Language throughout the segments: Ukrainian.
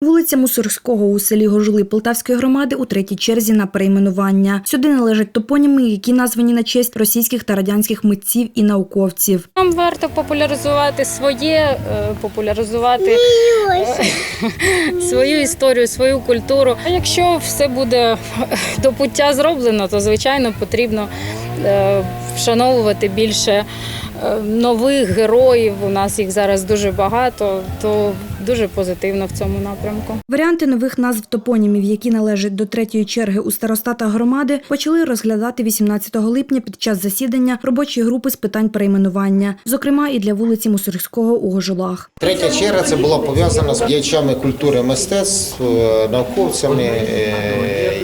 Вулиця Мусорського у селі Гожули Полтавської громади у третій черзі на перейменування. Сюди належать топоніми, які названі на честь російських та радянських митців і науковців. Нам варто популяризувати своє, е, популяризувати е, свою історію, свою культуру. А якщо все буде до пуття зроблено, то звичайно потрібно е, вшановувати більше нових героїв. У нас їх зараз дуже багато, то дуже позитивно в цьому напрямку. Варіанти нових назв топонімів, які належать до третьої черги у старостата громади, почали розглядати 18 липня під час засідання робочої групи з питань перейменування, зокрема і для вулиці Мусорського у Гожулах. Третя черга це була пов'язана з діячами культури мистецтв, е, науковцями, е,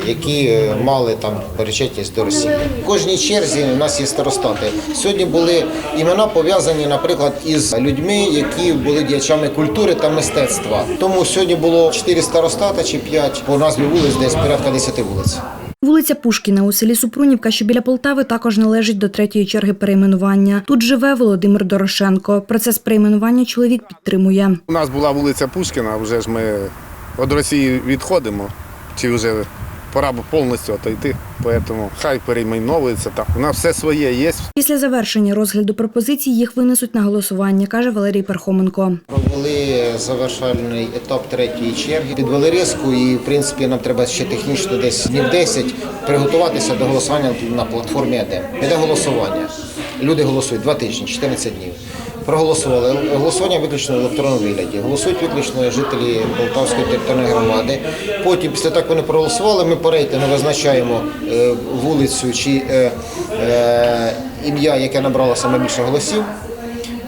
які е, мали там причетність до Росії. В кожній черзі у нас є старостати. Сьогодні були імена пов'язані, наприклад, із людьми, які були діячами культури та мистецтва. Тому сьогодні було 4 старостата чи 5 по назві вулиць, десь порядка 10 вулиць. Вулиця Пушкіна у селі Супрунівка, що біля Полтави, також належить до третьої черги перейменування. Тут живе Володимир Дорошенко. Процес перейменування чоловік підтримує. У нас була вулиця Пушкіна, вже ж ми від Росії відходимо, чи вже пора б повністю отойти. Тому хай перейменовується так. У нас все своє є. Після завершення розгляду пропозицій їх винесуть на голосування, каже Валерій Пархоменко. Провели завершальний етап третьої черги, підвели риску, і в принципі нам треба ще технічно десь днів 10 приготуватися до голосування на платформі АД. Іде голосування. Люди голосують два тижні, 14 днів. Проголосували. Голосування виключно в електронному вигляді. Голосують виключно жителі Полтавської територіальної громади. Потім, після того, як вони проголосували, ми по рейтингу визначаємо е, вулицю чи е, е, ім'я, яке набрало саме більше голосів.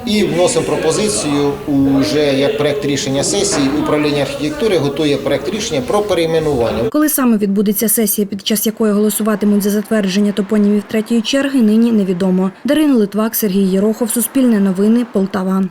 І вносимо пропозицію уже як проект рішення сесії. Управління архітектури готує проект рішення про перейменування. Коли саме відбудеться сесія, під час якої голосуватимуть за затвердження топонімів третьої черги, нині невідомо. Дарина Литвак, Сергій Єрохов, Суспільне новини, Полтава.